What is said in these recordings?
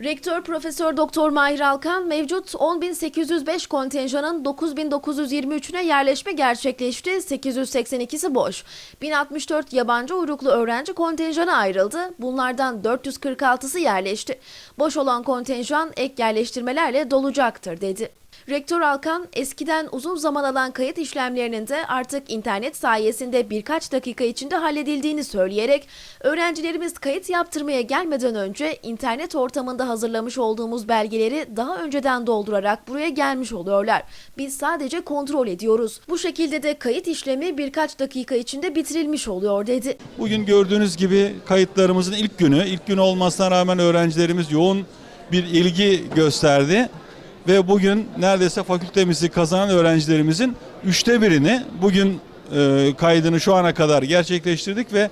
Rektör Profesör Doktor Mahir Alkan mevcut 10.805 kontenjanın 9.923'üne yerleşme gerçekleşti. 882'si boş. 1064 yabancı uyruklu öğrenci kontenjana ayrıldı. Bunlardan 446'sı yerleşti. Boş olan kontenjan ek yerleştirmelerle dolacaktır dedi. Rektör Alkan eskiden uzun zaman alan kayıt işlemlerinin de artık internet sayesinde birkaç dakika içinde halledildiğini söyleyerek öğrencilerimiz kayıt yaptırmaya gelmeden önce internet ortamında hazırlamış olduğumuz belgeleri daha önceden doldurarak buraya gelmiş oluyorlar. Biz sadece kontrol ediyoruz. Bu şekilde de kayıt işlemi birkaç dakika içinde bitirilmiş oluyor dedi. Bugün gördüğünüz gibi kayıtlarımızın ilk günü. İlk gün olmasına rağmen öğrencilerimiz yoğun bir ilgi gösterdi. Ve bugün neredeyse fakültemizi kazanan öğrencilerimizin üçte birini bugün e, kaydını şu ana kadar gerçekleştirdik ve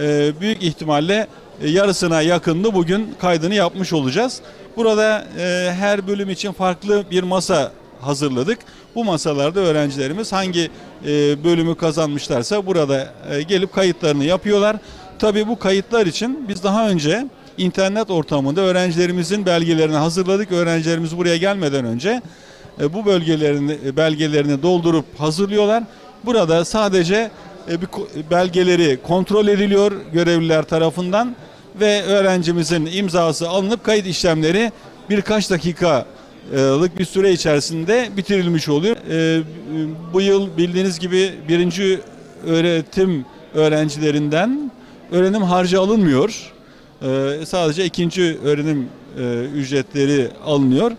e, büyük ihtimalle e, yarısına yakınını bugün kaydını yapmış olacağız. Burada e, her bölüm için farklı bir masa hazırladık. Bu masalarda öğrencilerimiz hangi e, bölümü kazanmışlarsa burada e, gelip kayıtlarını yapıyorlar. Tabii bu kayıtlar için biz daha önce internet ortamında öğrencilerimizin belgelerini hazırladık. Öğrencilerimiz buraya gelmeden önce e, bu bölgelerini e, belgelerini doldurup hazırlıyorlar. Burada sadece e, belgeleri kontrol ediliyor görevliler tarafından ve öğrencimizin imzası alınıp kayıt işlemleri birkaç dakikalık bir süre içerisinde bitirilmiş oluyor. Bu yıl bildiğiniz gibi birinci öğretim öğrencilerinden öğrenim harcı alınmıyor. E, Sadece ikinci öğrenim e, ücretleri alınıyor.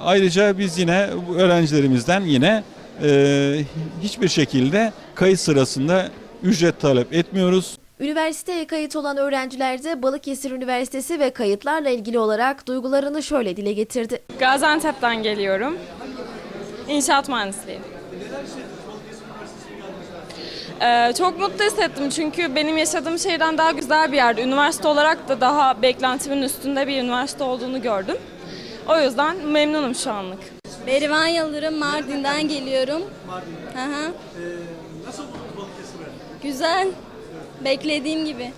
Ayrıca biz yine bu öğrencilerimizden yine e, hiçbir şekilde kayıt sırasında ücret talep etmiyoruz. Üniversiteye kayıt olan öğrenciler de Balıkesir Üniversitesi ve kayıtlarla ilgili olarak duygularını şöyle dile getirdi. Gaziantep'ten geliyorum. İnşaat mühendisliği. Ee, çok mutlu hissettim çünkü benim yaşadığım şehirden daha güzel bir yerde. Üniversite olarak da daha beklentimin üstünde bir üniversite olduğunu gördüm. O yüzden memnunum şu anlık. Berivan Yıldırım Mardin'den geliyorum. Mardin. Hı hı. Nasıl buldunuz Balıkesir'i? Güzel. Beklediğim gibi.